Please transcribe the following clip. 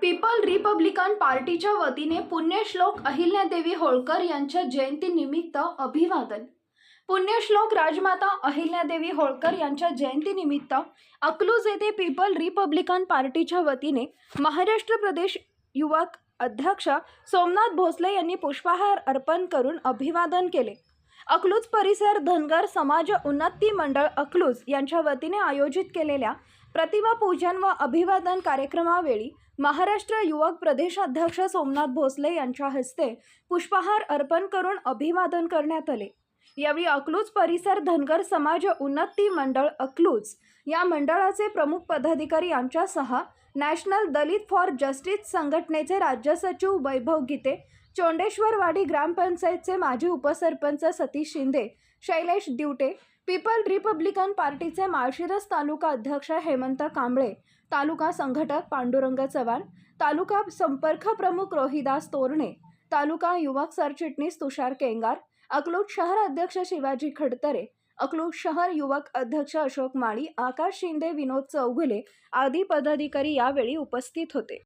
People Republican पार्टीच्या वतीने पुण्यश्लोक अहिल्यादेवी होळकर यांच्या जयंतीनिमित्त अभिवादन. पुण्यश्लोक राजमाता अहिल्यादेवी होळकर यांच्या जयंतीनिमित्त अकलूज येथे पीपल रिपब्लिकन पार्टीच्या वतीने महाराष्ट्र प्रदेश युवक अध्यक्ष सोमनाथ भोसले यांनी पुष्पहार अर्पण करून अभिवादन केले. अकलूज परिसर धनगर समाज उन्नती मंडळ अकलूज यांच्या वतीने आयोजित केलेल्या प्रतिमा पूजन व अभिवादन कार्यक्रमावेळी महाराष्ट्र युवक प्रदेशाध्यक्ष सोमनाथ भोसले यांच्या हस्ते पुष्पहार अर्पण करून अभिवादन करण्यात आले. यावेळी अकलूज परिसर धनगर समाज उन्नती मंडळ अकलूज या मंडळाचे प्रमुख पदाधिकारी यांच्यासह नॅशनल दलित फॉर जस्टिस संघटनेचे राज्य सचिव वैभव गीते चोंडेश्वरवाडी ग्रामपंचायतचे माजी उपसरपंच सतीश शिंदे शैलेश दिवटे पीपल रिपब्लिकन पार्टीचे माळशिरस तालुका अध्यक्ष हेमंत कांबळे तालुका संघटक पांडुरंग चव्हाण तालुका संपर्क प्रमुख रोहिदास तोरणे तालुका युवक सरचिटणीस तुषार केंगार अकलूज शहर अध्यक्ष शिवाजी खडतरे अकलूज शहर युवक अध्यक्ष अशोक माळी आकाश शिंदे विनोद चौघुले आदी पदाधिकारी यावेळी उपस्थित होते.